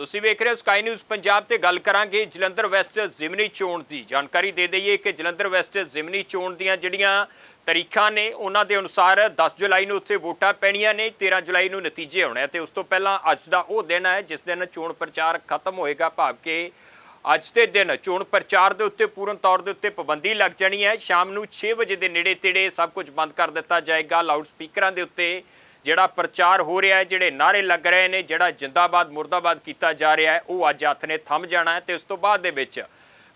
ਤੁਸੀਂ ਵੇਖ ਰਹੇ ਹੋ ਸਕਾਈ ਨਿਊਜ਼ ਪੰਜਾਬ ਤੇ ਗੱਲ ਕਰਾਂਗੇ ਜਲੰਧਰ ਵੈਸਟ ਜ਼ਿਮਨੀ ਚੋਣ ਦੀ। ਜਾਣਕਾਰੀ ਦੇ ਦਈਏ ਕਿ ਜਲੰਧਰ ਵੈਸਟ ਜ਼ਿਮਨੀ ਚੋਣ ਦੀਆਂ ਜਿਹੜੀਆਂ ਤਰੀਖਾਂ ਨੇ, ਉਹਨਾਂ ਦੇ ਅਨੁਸਾਰ 10 ਜੁਲਾਈ ਨੂੰ ਉੱਥੇ ਵੋਟਾਂ ਪੈਣੀਆਂ ਨੇ 13 ਜੁਲਾਈ ਨੂੰ ਨਤੀਜੇ ਆਉਣੇ ਆ ਤੇ ਉਸ ਤੋਂ ਪਹਿਲਾਂ ਅੱਜ ਦਾ ਉਹ ਦਿਨ ਹੈ, ਜਿਸ ਦਿਨ ਚੋਣ ਪ੍ਰਚਾਰ ਖਤਮ ਹੋਏਗਾ ਭਾਵ ਕਿ ਅੱਜ ਦੇ ਦਿਨ। ਚੋਣ ਪ੍ਰਚਾਰ ਦੇ ਉੱਤੇ ਪੂਰਨ ਤੌਰ ਦੇ ਉੱਤੇ ਪਾਬੰਦੀ ਲੱਗ ਜਾਣੀ ਹੈ। ਸ਼ਾਮ ਨੂੰ 6 ਵਜੇ ਦੇ ਨੇੜੇ ਤੇੜੇ ਸਭ ਕੁਝ ਬੰਦ ਕਰ ਦਿੱਤਾ ਜਾਏਗਾ। ਲਾਊਡ ਸਪੀਕਰਾਂ ਦੇ ਉੱਤੇ ਜਿਹੜਾ ਪ੍ਰਚਾਰ ਹੋ ਰਿਹਾ ਹੈ, ਜਿਹੜੇ ਨਾਰੇ ਲੱਗ ਰਹੇ ਨੇ, ਜਿਹੜਾ ਜਿੰਦਾਬਾਦ, ਮੁਰਦਾਬਾਦ ਕੀਤਾ ਜਾ ਰਿਹਾ ਹੈ, ਉਹ ਅੱਜ ਹੱਥ ਨੇ ਥੰਮ ਜਾਣਾ ਹੈ ਤੇ ਉਸ ਤੋਂ ਬਾਅਦ ਦੇ ਵਿੱਚ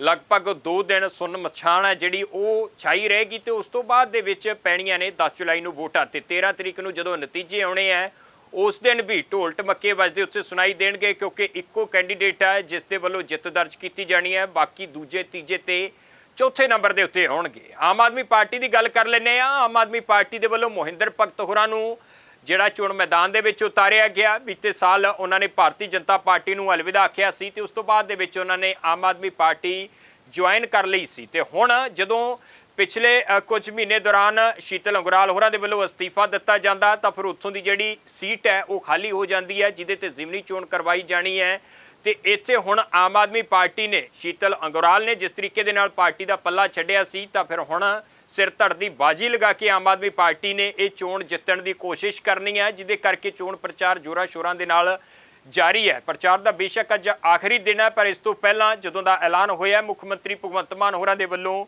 ਲਗਭਗ 2 ਦਿਨ ਸੁੰਨ ਮਛਾਣ ਹੈ ਜਿਹੜੀ ਉਹ ਛਾਈ ਰਹੇਗੀ ਤੇ ਉਸ ਤੋਂ ਬਾਅਦ ਦੇ ਵਿੱਚ ਪੈਣੀਆਂ ਨੇ 10 ਜੁਲਾਈ ਨੂੰ ਵੋਟਾਂ ਤੇ 13 ਤਰੀਕ ਨੂੰ ਜਦੋਂ ਨਤੀਜੇ ਆਉਣੇ ਆ ਉਸ ਦਿਨ ਵੀ ਢੋਲ ਟਮੱਕੇ ਵੱਜਦੇ ਉੱਤੇ ਸੁਣਾਈ ਦੇਣਗੇ ਕਿਉਂਕਿ ਇੱਕੋ ਕੈਂਡੀਡੇਟ ਹੈ ਜਿਸ ਦੇ ਵੱਲੋਂ ਜਿੱਤ ਦਰਜ ਕੀਤੀ ਜਾਣੀ ਹੈ, ਬਾਕੀ ਦੂਜੇ ਤੀਜੇ ਤੇ ਚੌਥੇ ਨੰਬਰ ਦੇ ਉੱਤੇ ਹੋਣਗੇ ਆਮ ਆਦਮੀ ਪਾਰਟੀ ਦੀ ਗੱਲ ਕਰ ਲੈਂਦੇ ਆ ਆਮ ਆਦਮੀ ਪਾਰਟੀ ਦੇ ਵੱਲੋਂ ਮੋਹਿੰਦਰ ਭਗਤ ਹੋਰਾਂ ਨੂੰ ਜਿਹੜਾ ਚੋਣ ਮੈਦਾਨ ਦੇ ਵਿੱਚ ਉਤਾਰਿਆ ਗਿਆ। ਬੀਤੇ ਸਾਲ ਉਹਨਾਂ ਨੇ ਭਾਰਤੀ ਜਨਤਾ ਪਾਰਟੀ ਨੂੰ ਅਲਵਿਦਾ ਆਖਿਆ ਸੀ ਤੇ ਉਸ ਤੋਂ ਬਾਅਦ ਦੇ ਵਿੱਚ ਉਹਨਾਂ ਨੇ ਆਮ ਆਦਮੀ ਪਾਰਟੀ ਜੁਆਇਨ ਕਰ ਲਈ ਸੀ। ਤੇ ਹੁਣ ਜਦੋਂ ਪਿਛਲੇ ਕੁਝ ਮਹੀਨੇ ਦੌਰਾਨ ਸ਼ੀਤਲ ਅੰਗਰਾਲ ਹੋਰਾਂ ਦੇ ਵੱਲੋਂ ਅਸਤੀਫਾ ਦਿੱਤਾ ਜਾਂਦਾ, ਤਾਂ ਫਿਰ ਉੱਥੋਂ ਦੀ ਜਿਹੜੀ ਸੀਟ ਹੈ ਉਹ ਖਾਲੀ ਹੋ ਜਾਂਦੀ ਹੈ, ਜਿਹਦੇ ਤੇ ਜ਼ਿਮਨੀ ਚੋਣ ਕਰਵਾਈ ਜਾਣੀ ਹੈ। ਤੇ ਇੱਥੇ ਹੁਣ ਆਮ ਆਦਮੀ ਪਾਰਟੀ ਨੇ, ਸ਼ੀਤਲ ਅੰਗਰਾਲ ਨੇ ਜਿਸ ਤਰੀਕੇ ਦੇ ਨਾਲ ਪਾਰਟੀ ਦਾ ਪੱਲਾ ਛੱਡਿਆ ਸੀ, ਤਾਂ ਫਿਰ ਹੁਣ ਸਿਰ ਧੜ ਦੀ ਬਾਜੀ ਲਗਾ ਕੇ ਆਮ ਆਦਮੀ ਪਾਰਟੀ ਨੇ ਇਹ ਚੋਣ ਜਿੱਤਣ ਦੀ ਕੋਸ਼ਿਸ਼ ਕਰਨੀ ਹੈ, ਜਿਹਦੇ ਕਰਕੇ ਚੋਣ ਪ੍ਰਚਾਰ ਜੋਰਾਂ ਸ਼ੋਰਾਂ ਦੇ ਨਾਲ ਜਾਰੀ ਹੈ। ਪ੍ਰਚਾਰ ਦਾ ਬੇਸ਼ੱਕ ਅੱਜ ਆਖਰੀ ਦਿਨ ਹੈ, ਪਰ ਇਸ ਤੋਂ ਪਹਿਲਾਂ ਜਦੋਂ ਦਾ ਐਲਾਨ ਹੋਇਆ, ਮੁੱਖ ਮੰਤਰੀ ਭਗਵੰਤ ਮਾਨ ਹੋਰਾਂ ਦੇ ਵੱਲੋਂ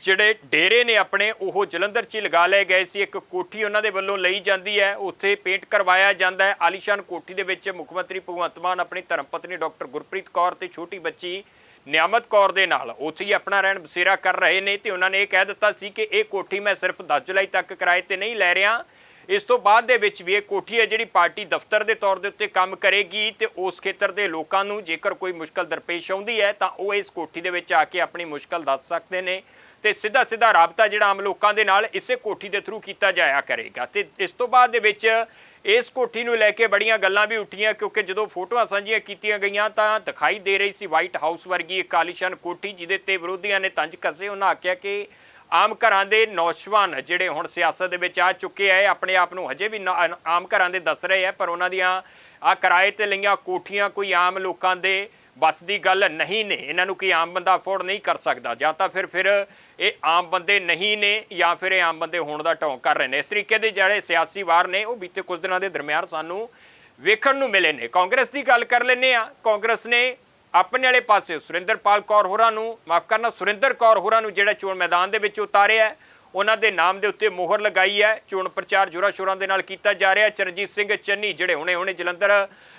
ਜਿਹੜੇ ਡੇਰੇ ਨੇ ਆਪਣੇ, ਉਹ ਜਲੰਧਰ 'ਚ ਹੀ ਲਗਾ ਲਏ ਗਏ ਸੀ। ਇੱਕ ਕੋਠੀ ਉਹਨਾਂ ਦੇ ਵੱਲੋਂ ਲਈ ਜਾਂਦੀ ਹੈ। ਉੱਥੇ ਪੇਂਟ ਕਰਵਾਇਆ ਜਾਂਦਾ ਹੈ। ਆਲੀਸ਼ਾਨ ਕੋਠੀ ਦੇ ਵਿੱਚ ਮੁੱਖ ਮੰਤਰੀ ਭਗਵੰਤ ਮਾਨ, ਆਪਣੀ ਧਰਮ ਪਤਨੀ ਡਾਕਟਰ ਗੁਰਪ੍ਰੀਤ ਕੌਰ ਤੇ ਛੋਟੀ ਬੱਚੀ ਨਿਆਮਤ ਕੌਰ ਦੇ ਨਾਲ। ਉੱਥੇ ਹੀ ਆਪਣਾ ਰਹਿਣ ਬਸੇਰਾ ਕਰ ਰਹੇ ਨੇ ਤੇ ਉਹਨਾਂ ਨੇ ਇਹ ਕਹਿ ਦਿੱਤਾ ਸੀ ਕਿ ਇਹ ਕੋਠੀ ਮੈਂ ਸਿਰਫ 10 ਜੁਲਾਈ ਤੱਕ ਕਿਰਾਏ ਤੇ ਨਹੀਂ ਲੈ ਰਿਹਾ। ਇਸ ਤੋਂ ਬਾਅਦ ਦੇ ਵਿੱਚ ਵੀ ਇਹ ਕੋਠੀ ਹੈ ਜਿਹੜੀ ਪਾਰਟੀ ਦਫ਼ਤਰ ਦੇ ਤੌਰ ਦੇ ਉੱਤੇ ਕੰਮ ਕਰੇਗੀ ਤੇ ਉਸ ਖੇਤਰ ਦੇ ਲੋਕਾਂ ਨੂੰ ਜੇਕਰ ਕੋਈ ਮੁਸ਼ਕਲ ਦਰਪੇਸ਼ ਆਉਂਦੀ ਹੈ ਤਾਂ ਉਹ ਇਸ ਕੋਠੀ ਦੇ ਵਿੱਚ ਆ ਕੇ ਆਪਣੀ ਮੁਸ਼ਕਲ ਦੱਸ ਸਕਦੇ ਨੇ ਤੇ ਸਿੱਧਾ ਸਿੱਧਾ ਰਾਬਤਾ ਜਿਹੜਾ ਆਮ ਲੋਕਾਂ ਦੇ ਨਾਲ ਇਸੇ ਕੋਠੀ ਦੇ ਥਰੂ ਕੀਤਾ ਜਾਇਆ ਕਰੇਗਾ। ਤੇ ਇਸ ਤੋਂ ਬਾਅਦ ਦੇ ਵਿੱਚ ਇਸ ਕੋਠੀ ਨੂੰ ਲੈ ਕੇ ਬੜੀਆਂ ਗੱਲਾਂ ਵੀ ਉੱਠੀਆਂ, ਕਿਉਂਕਿ ਜਦੋਂ ਫੋਟੋਆਂ ਸਾਂਝੀਆਂ ਕੀਤੀਆਂ ਗਈਆਂ ਤਾਂ ਦਿਖਾਈ ਦੇ ਰਹੀ ਸੀ ਵਾਈਟ ਹਾਊਸ ਵਰਗੀ ਇੱਕ ਆਲੀਸ਼ਾਨ ਕੋਠੀ, ਜਿਹਦੇ ਤੇ ਵਿਰੋਧੀਆਂ ਨੇ ਤੰਜ ਕੱਸੇ। ਉਹਨਾਂ ਆਖਿਆ ਕਿ ਆਮ ਘਰਾਂ ਦੇ ਨੌਜਵਾਨ ਜਿਹੜੇ ਹੁਣ ਸਿਆਸਤ ਦੇ ਵਿੱਚ ਆ ਚੁੱਕੇ ਆ ਆਪਣੇ ਆਪ ਨੂੰ ਹਜੇ ਵੀ ਨਾ- ਆਮ ਘਰਾਂ ਦੇ ਦੱਸ ਰਹੇ ਆ, ਪਰ ਉਹਨਾਂ ਦੀਆਂ ਆ ਕਿਰਾਏ ਤੇ ਲਈਆਂ ਕੋਠੀਆਂ ਕੋਈ ਆਮ ਲੋਕਾਂ ਦੇ ਬਸ ਦੀ ਗੱਲ ਨਹੀਂ ਨੇ, ਇਹਨਾਂ ਨੂੰ ਕੋਈ ਆਮ ਬੰਦਾ ਅਫੋਰਡ ਨਹੀਂ ਕਰ ਸਕਦਾ? ਜਾਂ ਤਾਂ ਫਿਰ ਫਿਰ ਇਹ ਆਮ ਬੰਦੇ ਨਹੀਂ ਨੇ, ਜਾਂ ਫਿਰ ਇਹ ਆਮ ਬੰਦੇ ਹੋਣ ਦਾ ਢੋਂਗ ਕਰ ਰਹੇ ਨੇ। ਇਸ ਤਰੀਕੇ ਦੇ ਜਿਹੜੇ ਸਿਆਸੀ ਵਾਰ ਨੇ, ਉਹ ਬੀਤੇ ਕੁਝ ਦਿਨਾਂ ਦੇ ਦਰਮਿਆਨ ਸਾਨੂੰ ਵੇਖਣ ਨੂੰ ਮਿਲੇ ਨੇ। ਕਾਂਗਰਸ ਦੀ ਗੱਲ ਕਰ ਲੈਨੇ ਆ ਕਾਂਗਰਸ ਨੇ ਆਪਣੇ ਵਾਲੇ ਪਾਸੇ ਸੁਰਿੰਦਰਪਾਲ ਕੌਰ ਹੋਰਾਂ ਨੂੰ, ਮਾਫ ਕਰਨਾ, ਸੁਰਿੰਦਰ ਕੌਰ ਹੋਰਾਂ ਨੂੰ ਜਿਹੜਾ ਚੋਣ ਮੈਦਾਨ ਦੇ ਵਿੱਚ ਉਤਾਰਿਆ ਉਹਨਾਂ ਦੇ ਨਾਮ ਦੇ ਉੱਤੇ ਮੋਹਰ ਲਗਾਈ ਹੈ। ਚੋਣ ਪ੍ਰਚਾਰ ਜੋਰਾਂ ਸ਼ੋਰਾਂ ਦੇ ਨਾਲ ਕੀਤਾ ਜਾ ਰਿਹਾ ਚਰਨਜੀਤ ਸਿੰਘ ਚੰਨੀ ਜਿਹੜੇ ਹੁਣੇ ਹੁਣੇ ਜਲੰਧਰ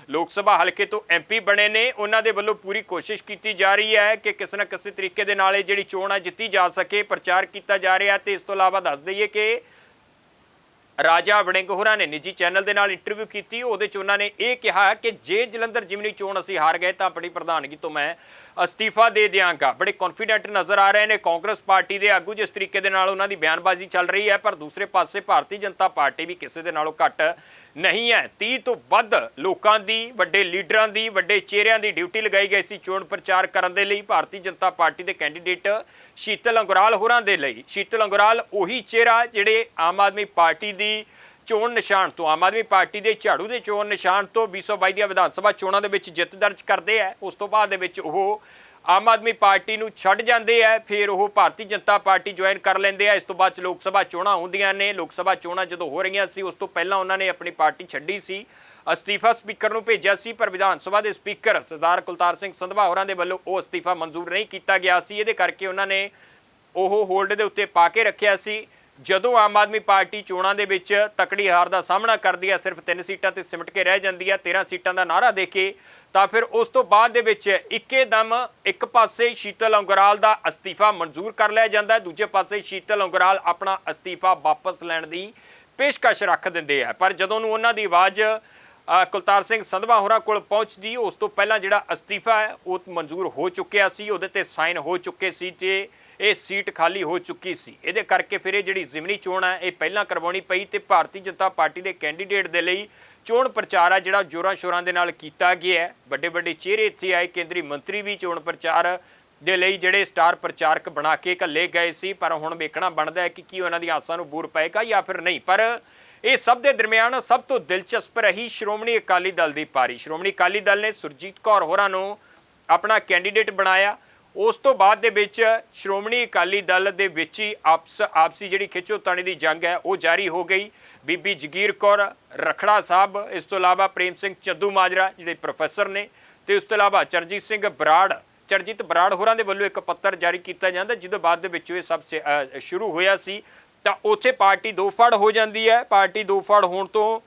ਲੋਕ ਸਭਾ ਹਲਕੇ ਤੋਂ ਐਮਪੀ ਬਣੇ ਨੇ, ਉਹਨਾਂ ਦੇ ਵੱਲੋਂ ਪੂਰੀ ਕੋਸ਼ਿਸ਼ ਕੀਤੀ ਜਾ ਰਹੀ ਹੈ ਕਿ ਕਿਸੇ ਨਾ ਕਿਸੇ ਤਰੀਕੇ ਦੇ ਨਾਲ ਇਹ ਜਿਹੜੀ ਚੋਣ ਆ ਜਿੱਤੀ ਜਾ ਸਕੇ, ਪ੍ਰਚਾਰ ਕੀਤਾ ਜਾ ਰਿਹਾ ਤੇ ਇਸ ਤੋਂ ਇਲਾਵਾ ਦੱਸ ਦਈਏ ਕਿ ਰਾਜਾ ਵੜਿੰਗ ਹੋਰਾਂ ਨੇ ਨਿੱਜੀ ਚੈਨਲ ਦੇ ਨਾਲ ਇੰਟਰਵਿਊ ਕੀਤੀ। ਉਹਦੇ ਚ ਉਹਨਾਂ ਨੇ ਇਹ ਕਿਹਾ ਕਿ ਜੇ ਜਲੰਧਰ ਜਿਮਨੀ ਚੋਣ ਅਸੀਂ ਹਾਰ ਗਏ ਤਾਂ ਆਪਣੀ ਪ੍ਰਧਾਨਗੀ ਤੋਂ ਮੈਂ ਅਸਤੀਫਾ ਦੇ ਦਿਆਂਗਾ। ਬੜੇ ਕੌਨਫੀਡੈਂਟ ਨਜ਼ਰ ਆ ਰਹੇ ਨੇ। ਕਾਂਗਰਸ ਪਾਰਟੀ ਦੇ ਆਗੂ ਜਿਸ ਤਰੀਕੇ ਦੇ ਨਾਲ ਉਹਨਾਂ ਦੀ ਬਿਆਨਬਾਜ਼ੀ ਚੱਲ ਰਹੀ ਹੈ, ਪਰ ਦੂਸਰੇ ਪਾਸੇ ਭਾਰਤੀ ਜਨਤਾ ਪਾਰਟੀ ਵੀ ਕਿਸੇ ਦੇ ਨਾਲੋਂ ਘੱਟ ਨਹੀਂ ਹੈ। 30 ਤੋਂ ਵੱਧ ਲੋਕਾਂ ਦੀ, ਵੱਡੇ ਲੀਡਰਾਂ ਦੀ, ਵੱਡੇ ਚਿਹਰਿਆਂ ਦੀ ਡਿਊਟੀ ਲਗਾਈ ਗਈ ਸੀ ਚੋਣ ਪ੍ਰਚਾਰ ਕਰਨ ਦੇ ਲਈ। ਭਾਰਤੀ ਜਨਤਾ ਪਾਰਟੀ ਦੇ ਕੈਂਡੀਡੇਟ ਸ਼ੀਤਲ ਅੰਗਰਾਲ ਹੋਰਾਂ ਦੇ ਲਈ। ਸ਼ੀਤਲ ਅੰਗਰਾਲ ਉਹੀ ਚਿਹਰਾ ਜਿਹੜੇ ਆਮ ਆਦਮੀ ਪਾਰਟੀ ਦੀ ਚੋਣ ਨਿਸ਼ਾਨ ਤੋਂ, ਆਮ ਆਦਮੀ ਪਾਰਟੀ ਦੇ ਝਾੜੂ ਦੇ ਚੋਣ ਨਿਸ਼ਾਨ ਤੋਂ 2022 ਦੀਆਂ ਵਿਧਾਨ ਸਭਾ ਚੋਣਾਂ ਦੇ ਵਿੱਚ ਜਿੱਤ ਦਰਜ ਕਰਦੇ ਆ। ਉਸ ਤੋਂ ਬਾਅਦ ਦੇ ਵਿੱਚ ਉਹ ਆਮ ਆਦਮੀ ਪਾਰਟੀ ਨੂੰ ਛੱਡ ਜਾਂਦੇ ਆ, ਫਿਰ ਉਹ ਭਾਰਤੀ ਜਨਤਾ ਪਾਰਟੀ ਜੁਆਇਨ ਕਰ ਲੈਂਦੇ ਆ। ਇਸ ਤੋਂ ਬਾਅਦ ਚ ਲੋਕ ਸਭਾ ਚੋਣਾਂ ਹੁੰਦੀਆਂ ਨੇ। ਲੋਕ ਸਭਾ ਚੋਣਾਂ ਜਦੋਂ ਹੋ ਰਹੀਆਂ ਸੀ, ਉਸ ਤੋਂ ਪਹਿਲਾਂ ਉਹਨਾਂ ਨੇ ਆਪਣੀ ਪਾਰਟੀ ਛੱਡੀ ਸੀ। ਅਸਤੀਫਾ ਸਪੀਕਰ ਨੂੰ ਭੇਜਿਆ ਸੀ, ਪਰ ਵਿਧਾਨ ਸਭਾ ਦੇ ਸਪੀਕਰ ਸਰਦਾਰ ਕੁਲਤਾਰ ਸਿੰਘ ਸੰਧਵਾ ਹੋਰਾਂ ਦੇ ਵੱਲੋਂ ਉਹ ਅਸਤੀਫਾ ਮਨਜ਼ੂਰ ਨਹੀਂ ਕੀਤਾ ਗਿਆ ਸੀ। ਇਹਦੇ ਕਰਕੇ ਉਹਨਾਂ ਨੇ ਉਹ ਹੋਲਡ ਦੇ ਉੱਤੇ ਪਾ ਕੇ ਰੱਖਿਆ ਸੀ। ਜਦੋਂ ਆਮ ਆਦਮੀ ਪਾਰਟੀ ਚੋਣਾਂ ਦੇ ਵਿੱਚ ਤਕੜੀ ਹਾਰ ਦਾ ਸਾਹਮਣਾ ਕਰਦੀ ਹੈ ਸਿਰਫ ਤਿੰਨ ਸੀਟਾਂ ਤੇ ਸਿਮਟ ਕੇ ਰਹਿ ਜਾਂਦੀ ਹੈ 13 ਸੀਟਾਂ ਦਾ ਨਾਰਾ ਦੇ ਕੇ, ਤਾਂ ਫਿਰ ਉਸ ਤੋਂ ਬਾਅਦ ਦੇ ਵਿੱਚ ਇੱਕੇ ਦਮ ਇੱਕ ਪਾਸੇ ਸ਼ੀਤਲ ਅੰਗਰਾਲ ਦਾ ਅਸਤੀਫਾ ਮਨਜ਼ੂਰ ਕਰ ਲਿਆ ਜਾਂਦਾ ਹੈ, ਦੂਜੇ ਪਾਸੇ ਸ਼ੀਤਲ ਅੰਗਰਾਲ ਆਪਣਾ ਅਸਤੀਫਾ ਵਾਪਸ ਲੈਣ ਦੀ ਪੇਸ਼ਕਸ਼ ਰੱਖ ਦਿੰਦੇ ਆ। ਪਰ ਜਦੋਂ ਨੂੰ ਉਹਨਾਂ ਦੀ ਆਵਾਜ਼ ਕੁਲਤਾਰ ਸਿੰਘ ਸੰਧਵਾ ਹੋਰਾਂ ਕੋਲ ਪਹੁੰਚਦੀ, ਉਸ ਤੋਂ ਪਹਿਲਾਂ ਜਿਹੜਾ ਅਸਤੀਫਾ ਹੈ, ਉਹ ਮਨਜ਼ੂਰ ਹੋ ਚੁੱਕਿਆ ਸੀ, ਉਹਦੇ ਤੇ ਸਾਈਨ ਹੋ ਚੁੱਕੇ ਸੀ ਤੇ ਇਹ ਸੀਟ ਖਾਲੀ ਹੋ ਚੁੱਕੀ ਸੀ। ਇਹਦੇ ਕਰਕੇ ਫਿਰ ਇਹ ਜਿਹੜੀ ਜ਼ਿਮਨੀ ਚੋਣ ਹੈ, ਇਹ ਪਹਿਲਾਂ ਕਰਵਾਉਣੀ ਪਈ ਤੇ ਭਾਰਤੀ ਜਨਤਾ ਪਾਰਟੀ ਦੇ ਕੈਂਡੀਡੇਟ ਦੇ ਲਈ ਚੋਣ ਪ੍ਰਚਾਰ ਆ ਜਿਹੜਾ ਜੋਰਾਂ ਸ਼ੋਰਾਂ ਦੇ ਨਾਲ ਕੀਤਾ ਗਿਆ ਵੱਡੇ ਵੱਡੇ ਚਿਹਰੇ ਇੱਥੇ ਆਏ, ਕੇਂਦਰੀ ਮੰਤਰੀ ਵੀ ਚੋਣ ਪ੍ਰਚਾਰ ਦੇ ਲਈ ਜਿਹੜੇ ਸਟਾਰ ਪ੍ਰਚਾਰਕ ਬਣਾ ਕੇ ਘੱਲੇ ਗਏ ਸੀ, ਪਰ ਹੁਣ ਵੇਖਣਾ ਬਣਦਾ ਹੈ ਕਿ ਕੀ ਉਹਨਾਂ ਦੀਆਂ ਆਸਾਂ ਨੂੰ ਬੂਰ ਪਏਗਾ ਜਾਂ ਫਿਰ ਨਹੀਂ। ਪਰ ਇਹ ਸਭ ਦੇ ਦਰਮਿਆਨ ਸਭ ਤੋਂ ਦਿਲਚਸਪ ਰਹੀ ਸ਼੍ਰੋਮਣੀ ਅਕਾਲੀ ਦਲ ਦੀ ਪਾਰੀ। ਸ਼੍ਰੋਮਣੀ ਅਕਾਲੀ ਦਲ ਨੇ ਸੁਰਜੀਤ ਕੌਰ ਹੋਰਾਂ ਨੂੰ ਆਪਣਾ ਕੈਂਡੀਡੇਟ ਬਣਾਇਆ। ਉਸ ਤੋਂ ਬਾਅਦ ਦੇ ਵਿੱਚ ਸ਼੍ਰੋਮਣੀ ਅਕਾਲੀ ਦਲ ਦੇ ਵਿੱਚ ਹੀ ਆਪਸ ਆਪਸੀ ਜਿਹੜੀ ਖਿੱਚੋਤਾਣੀ ਦੀ ਜੰਗ ਹੈ, ਉਹ ਜਾਰੀ ਹੋ ਗਈ। ਬੀਬੀ ਜਗੀਰ ਕੌਰ ਰਖੜਾ ਸਾਹਿਬ, ਇਸ ਤੋਂ ਇਲਾਵਾ ਪ੍ਰੇਮ ਸਿੰਘ ਚੱਦੂ ਮਾਜਰਾ ਜਿਹੜੇ ਪ੍ਰੋਫੈਸਰ ਨੇ ਤੇ ਉਸ ਤੋਂ ਇਲਾਵਾ ਚਰਜੀਤ ਸਿੰਘ ਬਰਾੜ ਚਰਜੀਤ ਬਰਾੜ ਹੋਰਾਂ ਦੇ ਵੱਲੋਂ ਇੱਕ ਪੱਤਰ ਜਾਰੀ ਕੀਤਾ ਜਾਂਦਾ, ਜਿਹਦੇ ਬਾਅਦ ਦੇ ਵਿੱਚ ਇਹ ਸਭ ਸੇ- ਸ਼ੁਰੂ ਹੋਇਆ ਸੀ। ਤਾਂ ਉੱਥੇ ਪਾਰਟੀ ਦੋ ਫੜ ਹੋ ਜਾਂਦੀ ਹੈ। ਪਾਰਟੀ ਦੋ ਫੜ ਹੋਣ ਤੋਂ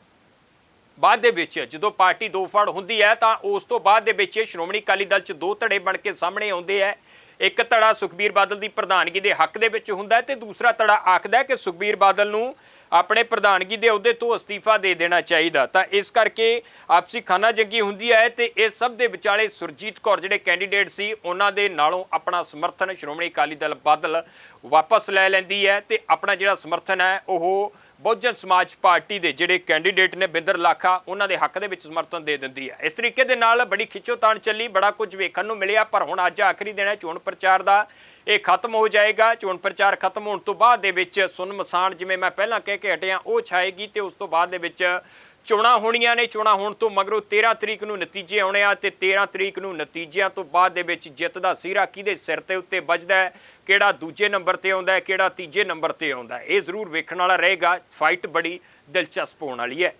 ਬਾਅਦ ਦੇ ਵਿੱਚ, ਜਦੋਂ ਪਾਰਟੀ ਦੋ ਫੜ ਹੁੰਦੀ ਹੈ, ਤਾਂ ਉਸ ਤੋਂ ਬਾਅਦ ਦੇ ਵਿੱਚ ਸ਼੍ਰੋਮਣੀ ਅਕਾਲੀ ਦਲ 'ਚ ਦੋ ਧੜੇ ਬਣ ਕੇ ਸਾਹਮਣੇ ਆਉਂਦੇ ਹੈ। ਇੱਕ ਧੜਾ ਸੁਖਬੀਰ ਬਾਦਲ ਦੀ ਪ੍ਰਧਾਨਗੀ ਦੇ ਹੱਕ ਦੇ ਵਿੱਚ ਹੁੰਦਾ ਹੈ ਤੇ ਦੂਸਰਾ ਧੜਾ ਆਖਦਾ ਕਿ ਸੁਖਬੀਰ ਬਾਦਲ ਨੂੰ ਆਪਣੇ ਪ੍ਰਧਾਨਗੀ ਦੇ ਅਹੁਦੇ ਤੋਂ ਅਸਤੀਫਾ ਦੇ ਦੇਣਾ ਚਾਹੀਦਾ। ਤਾਂ ਇਸ ਕਰਕੇ ਆਪਸੀ ਖਾਨਾ ਜੰਗੀ ਹੁੰਦੀ ਹੈ ਤੇ ਇਸ ਸਭ ਦੇ ਵਿਚਾਲੇ ਸੁਰਜੀਤ ਕੌਰ ਜਿਹੜੇ ਕੈਂਡੀਡੇਟ ਸੀ, ਉਹਨਾਂ ਦੇ ਨਾਲੋਂ ਆਪਣਾ ਸਮਰਥਨ ਸ਼੍ਰੋਮਣੀ ਅਕਾਲੀ ਦਲ ਬਾਦਲ ਵਾਪਸ ਲੈ ਲੈਂਦੀ ਹੈ ਤੇ ਆਪਣਾ ਜਿਹੜਾ ਸਮਰਥਨ ਹੈ, ਉਹ ਬਹੁਜਨ ਸਮਾਜ ਪਾਰਟੀ ਦੇ ਜਿਹੜੇ ਕੈਂਡੀਡੇਟ ਨੇ ਬਿੰਦਰ ਲਾਖਾ, ਉਹਨਾਂ ਦੇ ਹੱਕ ਦੇ ਵਿੱਚ ਸਮਰਥਨ ਦੇ ਦਿੰਦੀ ਹੈ। ਇਸ ਤਰੀਕੇ ਦੇ ਨਾਲ ਬੜੀ ਖਿੱਚੋਤਾਣ ਚੱਲੀ, ਬੜਾ ਕੁਝ ਵੇਖਣ ਨੂੰ ਮਿਲਿਆ, ਪਰ ਹੁਣ ਅੱਜ ਆਖਰੀ ਦਿਨ ਹੈ, ਚੋਣ ਪ੍ਰਚਾਰ ਦਾ ਇਹ ਖਤਮ ਹੋ ਜਾਏਗਾ। ਚੋਣ ਪ੍ਰਚਾਰ ਖਤਮ ਹੋਣ ਤੋਂ ਬਾਅਦ ਦੇ ਵਿੱਚ ਸੁਨ ਮਸਾਨ, ਜਿਵੇਂ ਮੈਂ ਪਹਿਲਾਂ ਕਹਿ ਕੇ ਹਟਿਆ, ਉਹ ਛਾਏਗੀ ਤੇ ਉਸ ਤੋਂ ਬਾਅਦ ਦੇ ਵਿੱਚ ਚੋਣਾਂ ਹੋਣੀਆਂ ਨੇ, ਚੋਣਾਂ ਹੋਣ ਤੋਂ ਮਗਰੋਂ 13 ਤਰੀਕ ਨੂੰ ਨਤੀਜੇ ਆਉਣੇ ਆ ਤੇ 13 ਤਰੀਕ ਨੂੰ ਨਤੀਜਿਆਂ ਤੋਂ ਬਾਅਦ ਦੇ ਵਿੱਚ ਜਿੱਤ ਦਾ ਸਿਹਰਾ ਕਿਹਦੇ ਸਿਰ ਤੇ ਉੱਤੇ ਵੱਜਦਾ ਹੈ, ਕਿਹੜਾ ਦੂਜੇ ਨੰਬਰ ਤੇ ਆਉਂਦਾ ਹੈ, ਕਿਹੜਾ ਤੀਜੇ ਨੰਬਰ ਤੇ ਆਉਂਦਾ ਹੈ, ਇਹ ਜ਼ਰੂਰ ਵੇਖਣ ਵਾਲਾ ਰਹੇਗਾ। ਫਾਈਟ ਬੜੀ ਦਿਲਚਸਪ ਹੋਣ ਵਾਲੀ ਹੈ।